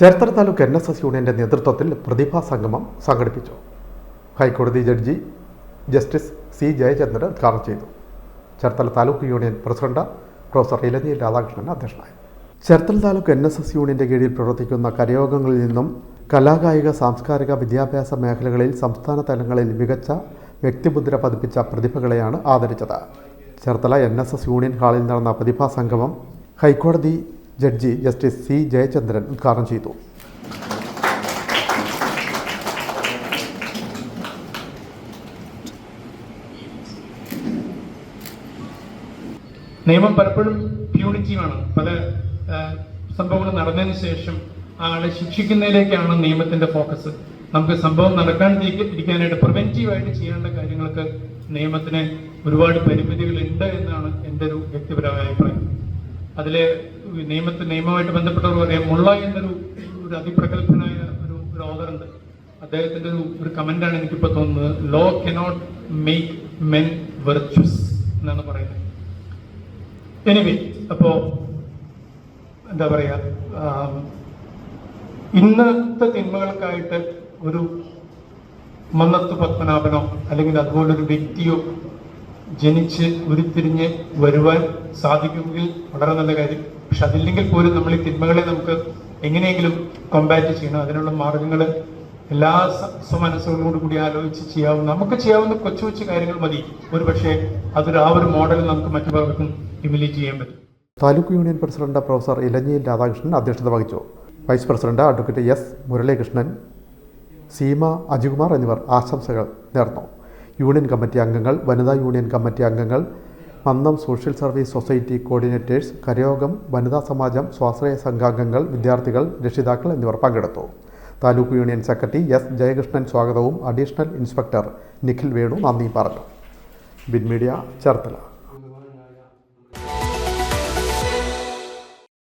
Cherthala taluk N S S യൂണിയന്റെ നേതൃത്വത്തിൽ പ്രതിഭാ സംഗമം സംഘടിപ്പിച്ചു. ഹൈക്കോടതി ജഡ്ജി ജസ്റ്റിസ് സി ജയചന്ദ്രൻ ഉദ്ഘാടനം ചെയ്തു. Cherthala taluk union president professor Elanji Radhakrishnan അധ്യക്ഷനായി. Cherthala taluk N S S യൂണിയന്റെ കീഴിൽ പ്രവർത്തിക്കുന്ന കരയോഗങ്ങളിൽ നിന്നും കലാകായിക സാംസ്കാരിക വിദ്യാഭ്യാസ മേഖലകളിൽ സംസ്ഥാന തലങ്ങളിൽ മികച്ച വ്യക്തിമുദ്ര പതിപ്പിച്ച പ്രതിഭകളെയാണ് ആദരിച്ചത്. Cherthala N S S union ഹാളിൽ നടന്ന പ്രതിഭാ സംഗമം ഹൈക്കോടതി ജഡ്ജി ജസ്റ്റിസ് സി ജയചന്ദ്രൻ ഉദ്ഘാടനം ചെയ്തു. നിയമം പലപ്പോഴും പ്യൂണിറ്റീവാണ് പല സംഭവങ്ങൾ നടന്നതിന് ശേഷം ആളെ ശിക്ഷിക്കുന്നതിലേക്കാണ് നിയമത്തിന്റെ ഫോക്കസ് നമുക്ക് സംഭവം നടക്കാൻ ഇരിക്കാനായിട്ട് പ്രിവെന്റീവായിട്ട് ചെയ്യേണ്ട കാര്യങ്ങൾക്ക് നിയമത്തിന് ഒരുപാട് പരിമിതികൾ ഉണ്ട് എന്നാണ് എന്റെ ഒരു വ്യക്തിപരമായ അഭിപ്രായം. അതിലെ നിയമത്തെ ബന്ധപ്പെട്ട ബന്ധപ്പെട്ടവർ പറയാം മുള്ള എന്നൊരു ഒരു അതിപ്രഗത്ഭനായ ഒരു ഒരു ഓതർ ഉണ്ട് അദ്ദേഹത്തിന്റെ ഒരു ഒരു കമന്റാണ് എനിക്കിപ്പോൾ തോന്നുന്നത്. Law cannot make men virtuous എന്നാണ് പറയുന്നത്. എനിവേ അപ്പോ എന്താ പറയാ ഇന്നത്തെ തിന്മകൾക്കായിട്ട് ഒരു മന്നത്ത് പത്മനാഭനോ അല്ലെങ്കിൽ അതുപോലൊരു വ്യക്തിയോ ജനിച്ച് ഉരുത്തിരിഞ്ഞ് വരുവാൻ സാധിക്കുമെങ്കിൽ വളരെ നല്ല കാര്യം. പക്ഷെ അതില്ലെങ്കിൽ പോലും നമ്മൾ ഈ തിന്മകളെ നമുക്ക് എങ്ങനെയെങ്കിലും കൊമ്പാറ്റ് ചെയ്യണം. അതിനുള്ള മാർഗങ്ങൾ എല്ലാ സ്വമനസ്സുകളോടും കൂടി ആലോചിച്ച് ചെയ്യാവുന്ന നമുക്ക് ചെയ്യാവുന്ന കൊച്ചു കൊച്ചു കാര്യങ്ങൾ മതി. ഒരു പക്ഷേ അതൊരു ആ ഒരു മോഡൽ നമുക്ക് മറ്റു പലർക്കും ഇമിലേറ്റ് ചെയ്യാൻ പറ്റും. Taluk union president professor Elanji Radhakrishnan അധ്യക്ഷത വഹിച്ചു. Vice president advocate S Muralikrishnan Seema Ajikumar എന്നിവർ ആശംസകൾ നേർന്നു. യൂണിയൻ കമ്മിറ്റി അംഗങ്ങൾ വനിതാ യൂണിയൻ കമ്മിറ്റി അംഗങ്ങൾ Mannam social service society coordinators കരയോഗം വനിതാ സമാജം സ്വാശ്രയ സംഘാംഗങ്ങൾ വിദ്യാർത്ഥികൾ രക്ഷിതാക്കൾ എന്നിവർ പങ്കെടുത്തു. Taluk union secretary S. Jayakrishnan സ്വാഗതവും അഡീഷണൽ ഇൻസ്പെക്ടർ നിഖിൽ വേണു നന്ദി പറഞ്ഞു. ബിൻ മീഡിയ ചേർത്തല.